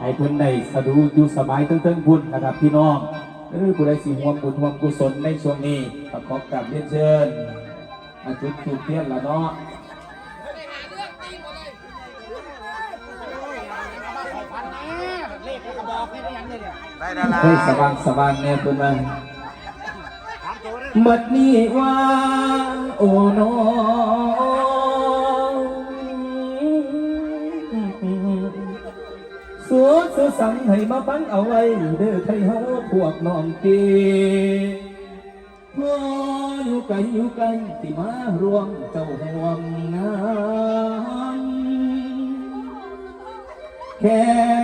ให้เพิ่นได้สะดวกอยู่สบายเติ้งๆพุ่นนะครับพี่น้องเออผู้ใดสิห่วงบุญห่วงกุศลในช่วงนี้ก็ขอกราบเรียนเชิญอาจุดทูปเทียนละเนาะได้ดาราเฮ้ยสว่างสว่างเนี่ยเพิ่นว่าบัดนี้ว่าโอ้น้อ สัวสัวสั่งให้มาฟังเอาไว้เด้อไทยเฮาพวกน้องเกพ่ออยู่ไกลอยู่ไกลที่มารวมเจ้าห่วงงานแข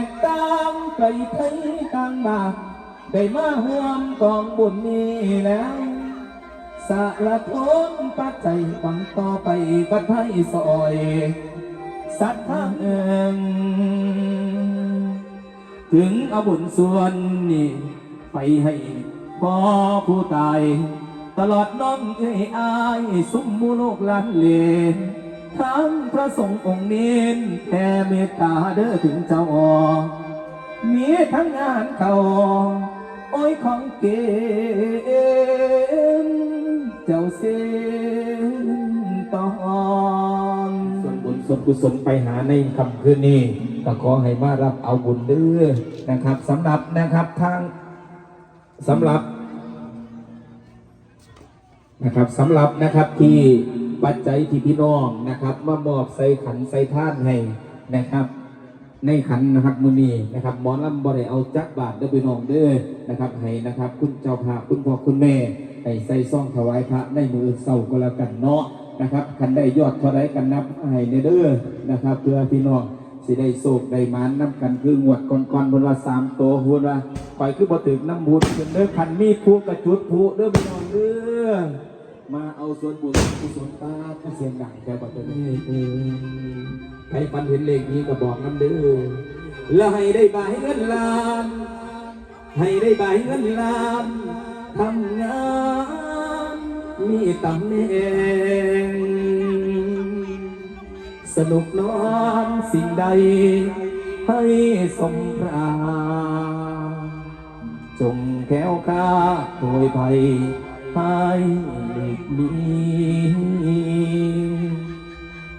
กตามไกลไทยต่างบาได้มาห่วมกองบุญนี้แล้วสะละทนปัจจัยหวังต่อไปบัดให้ซอย สัตว์ทางเอิง ถึงเอาบุญส่วนนี้ไปให้พ่อผู้ตาย ตลอดน้องเอ้ยอายสุมมูลูกหลานเลนทั้งพระสงฆ์องค์นี้แผ่เมตตาเด้อถึงเจ้าอมีทั้งงานเขาโอ้ยของเกณเจ้าเส้นตอนส่วนบุญส่วนกุศลไปหาในคำคืนนี้ ก็ขอให้มารับเอาบุญเด้อนะครับสำหรับนะครับทางสำหรับนะครับสำหรับนะครับที่ปัจจัยที่พี่น้องนะครับมามอบใส่ขันใส่ท่านให้นะครับ ในขันนะครับมือนีนะครับหมอลำบ่ได้เอาจักบาทเด้อพี่น้องเด้อนะครับให้นะครับ คุณเจ้าภาพคุณพ่อคุณแม่ให้ใส่ซ่องถวายพระในมือเศร้าก็แล้วกันเนาะนะครับคันได้ยอดเท่าไรกันนับให้ในเด้อนะครับ เพื่อพี่น้อง สิได้โศกได้หมานน้ำกันคืองวดก่อนๆบนว่าสามโตพูดว่าปล่อยคือบ่ถึงน้ำบุญเพิ่นเด้อคันมีผู้กระจุดผู้เด้อพี่น้องเด้อมาเอาส่วนบุญกุศลตาผู้เสียงดังแค่ปัตตานีเออใครฝันเห็นเลขนี้ก็บอกน้ำเด้อแล้วให้ได้บายเงินล้านให้ได้บายเงินล้านทำงานมีตำแหน่ง สนุกนอนสิ่งใด ให้สมปรารจงแก้วข้าโดยภัยให้เด็กมี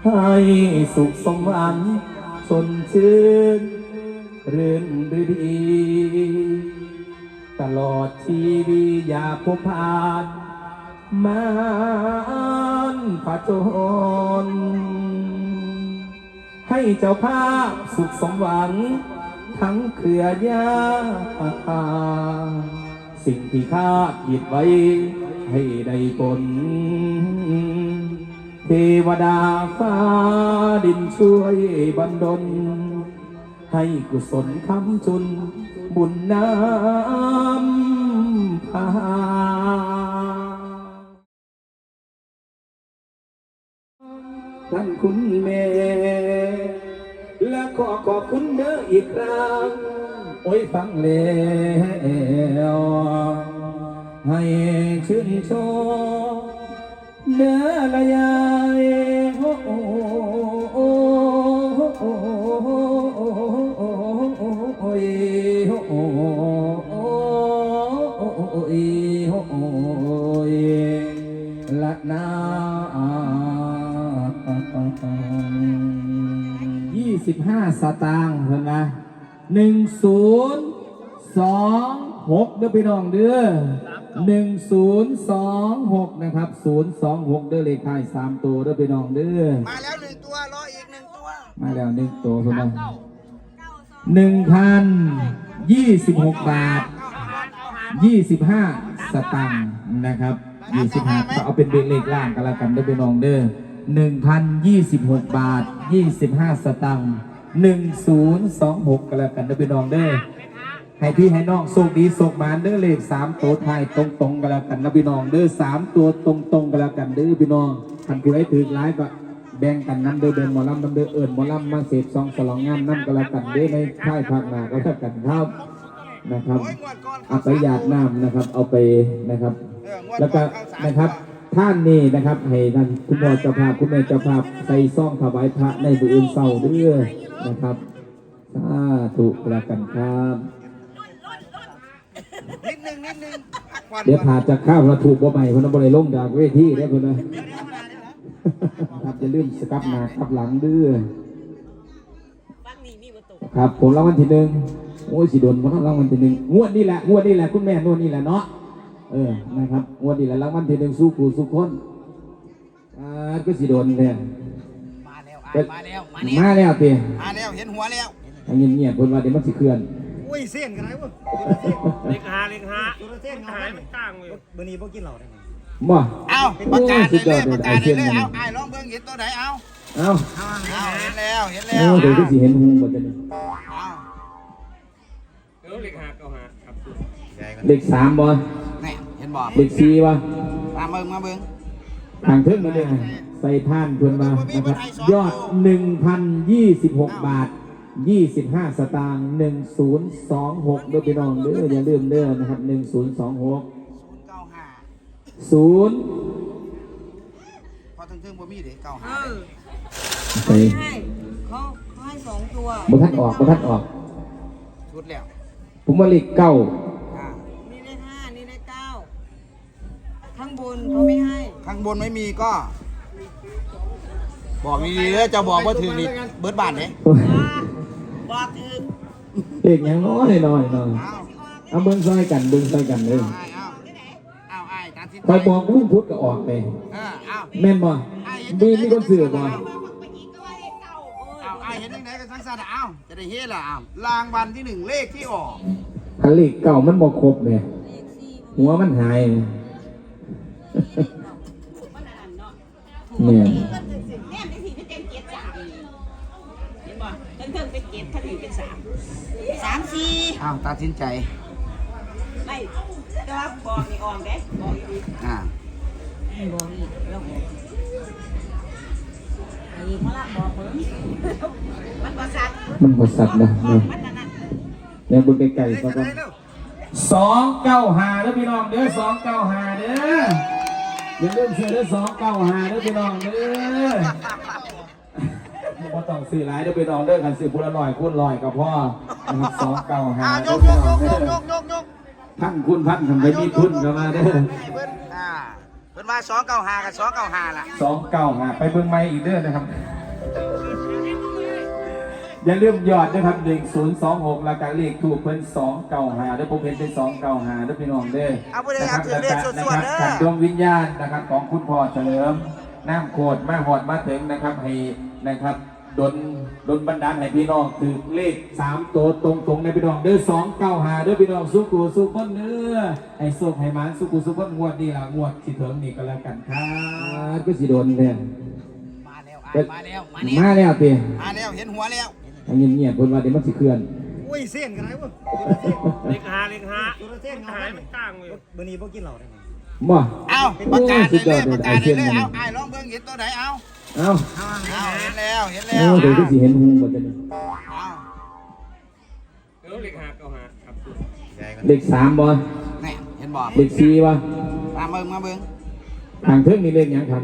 ให้สุขสมหวังสนชื่นเรื่นฤดี ตลอดชีวิตอย่าพบผ่านมานผจญ ให้เจ้าภาพสุขสมหวัง ทั้งเครือยาสิ่งที่คาดคิดไว้ ให้ได้ผลเทวดาฟ้าดินช่วยบันดล ให้กุศลคำจุน บุญน้ำพาท่านคุณแม่ ขอขอบคุณเด้ออีกครั้ง โอ้ยฟังแล้วให้ชื่นชมเนื้อละยายโอ้โอ้โอ้โอ้โอ้ยโอ้ยโอ้โอ้ สิบห้าสตางค์เห็นไหมหนึ่งศูนย์สองหกเด้อพี่น้องเด้อหนึ่งศูนย์สองหกนะครับศูนย์สองหกเด้อเลขท้ายสามตัวเด้อพี่น้องเด้อมาแล้วหนึ่งตัวรออีกหนึ่งตัว มาแล้วหนึ่งตัวพี่น้องหนึ่งพันยี่สิบหกบาทยี่สิบห้าสตางค์นะครับยี่สิบห้าเอาเป็นเลขล่างกันแล้วกันเด้อพี่น้องเด้อ หนึ่งพันยี่สิบหกบาทยี่สิบห้าสตางค์หนึ่งศูนย์สองหกกันแล้วกันเด้อพี่น้องเด้อให้พี่ให้น้องโชคดีโชคมานเด้อเลขสามตัวไทายตรงตรงๆกันแล้วกันนะพี่น้องเด้อสามตัวตรงตรงๆกันแล้วกันเด้อพี่น้องท่านผู้ใดถือร้ายก็แบ่งกันน้ำเด้อแบ่งหมอลำน้ำเด้อเอิญหมอลำมาเสพซองสลองงานน้ำกันแล้วกันเด้อในค่ายภาคหนาก็แล้วกันครับนะครับเอาไปหยาดน้ำนะครับ เอาไปนะครับ แล้วก็นะครับ ท่านนี่นะครับให้ท่านคุณพ่อเจ้าภาพคุณแม่เจ้าภาพใส่ซ่องถวายพระในบุญเศร้าเด้อนะครับสสาธุแล้วกันครับนิดนึงนิดนึงพักผ่อนเดี๋ยวก่อนผ่าจากข้าวเราถูกบ่ใหม่เพนนับริลงจากเวทีได้อคนนะครับจะลืมสกับหน้ากับหลังเดื้อบ้านนี้มีประตูครับผมรางวัลที่หนึ่งโอ้ยสิโดนเพราะรางวัลที่หนึ่งงวดนี่แหละงวดนี่แหละคุณแม่งวดนี่แหละเนาะ เออ นะครับงวดนี่แหละรางวัลที่หนึ่งสู้กูสู้คนอ่าก็สิโดนเนี่ยมาแล้วอะมาแล้วมาแล้วมาแล้วเตียมาแล้วเห็นหัวแล้วเงียบเงียบๆเพิ่นว่าเดี๋ยวมันสิเคลื่อนอุ้ยเส้นกันไรวะเล็กหาเล็กหาตัวละเส้นหายมันกลางเลยเบอร์นี้พวกกินเหล้าได้ไหมบ่เอาประกาศเลยเลยประกาศเลยเลยเอาไอ้ลองเบิ่งเห็นตัวไหนเอาเอ้าเอาเห็นแล้วเห็นแล้เอ้าวเดี๋ยวก็สิเห็นหูหมดเลยเอาเออเล็กหาเก้าหาครับเด็กสามบ่นี่เห็น บ่เด็กสี่บ่มาเบิ่งมาเบิ่งทางเทิงมาเลยใส่ท่านเพิ่นมานะครับยอด 1,026 บาท 25 สตางค์1026เด้อพี่น้องเด้ออย่าลืมเด้อนะครับ 1026ศูนย์เก้าห้า0พอถึงถึงบ่มีเด้เก้าเอห้าอใส่เขาให้เขาเขาให้สองตัวบ่ทันออกบ่ทันออกชุดแล้ว ผมว่าเลขเก้าอ่า บนเขาไม่ให้ ข้างบนไม่มีก็ บอกดีๆเลยจะบอกว่าถึงนี่เบิดบานเด้บอกคือเลขหยังน้อยน้อยน้อยเอาเอาเบิ่งซอยกันเบิ่งซอยกันเลยเอาเอาเอาไอ้ตัดสินคอยบอกลุงพุทธก็ออกไปเออเอาแม่นบ่มีมีคนซื้อบ่เอาไอ้เห็นยังไงกันทั้งสัตว์เอาจะได้เฮ็ดล่ะเอารางวัลที่หนึ่งเลขที่ออกคันเลขเก่ามันบ่ครบแหม่หัวมันหาย เนี่ยแม่เป็นสี่เป็นเจ็ดเจ็ดสามเห็นบ่เพิ่งเพิ่งเป็นเจ็ดถ้าถือเป็นสามสามสี่เอาวตัดสินใจ ไม่แต่ว่าบอกนี่ออมเด้บอกอีกอ่าบอกอีกแล้วบอกอีกเพราละบอกเพิ่มมันประสาทมันบ่สัตว์นะเนี่ยมันนั่นนั่นเนี่ยเบิ่งไกลๆก่อนสองเก้าหาเด้อพี่น้องเด้อสองเก้าหาเด้อ อย่าลืมซื้อเด้อสองเก้าหาเด้อพี่น้องเด้อบ่ต้องซื้อหลายเด้อพี่น้องเด้อคันซื้อผู้ละร้อยคูณร้อยก็พอนะครับสองเก้าหาอ่ายเด้กอยพี่กน้องยกเด้ยอกยกยกพันคูณพันทำไปมีทุนก็มาเด้อให้เพิ่นอ่าเพิ่นมาสองเก้าห้ากับสองเก้าห้าล่ะสองเก้าหาไปเบิ่งไม้อีกเด้อนะครับ อย่าลืมยอดนะครับหนึ่งศูนย์สองหกรายการเลขถูกเพิ่นสองเก้าหาเด้อผมเห็นเป็นสองเก้าหาเด้อพี่น้องเด้อเอาผู้ใดนะอคยารักถือเลขส่วนๆเด้อจากดวงวิญญาณนะครับของคุณพ่อเฉลิมน้ำโคดมาหอดมาถึงนะครับให้นะครับดนดนบันดาลให้พี่น้องถือเลขสามตัวตรงตรงๆในพี่น้องเด้อสองเก้าหาเด้อพี่น้องสุกูสุคนเด้อให้โชคให้หมานสุกูสุคนงวดนี่ละงวดสิเถิงนี่ก็แล้วกันครับก็สิโดนเนี่ยมาแล้วอะมาแล้วมาแล้วมาแล้วเตียมาแล้วเห็นหัวแล้ว เงียบเงียบๆเพิ่นว่าเดี๋ยวมันสิเคลื่อน อุ้ยเส้นกันไรวะตัวละเส้นเล็กหาเล็กหาตัวละเส้นหายมันกลางเลยเบอร์นี้พวกกินเหล้าได้ไหมบ่เอาประกาศเลยเลยประกาศเลยเลยเอาไอ้ลองเบิ่งเห็นตัวไหนเอาเอ้าเอาเห็นแล้วเห็นแล้เอ้าวเดี๋ยวก็สิเห็นหูหมดเลยเอาเออเล็กหาเก้าหาครับเด็กสามบ่นี่เห็นบ่เด็กสี่บ่มาเบิ่งมาเบิ่งทางเทิงมีเลขหยังครับ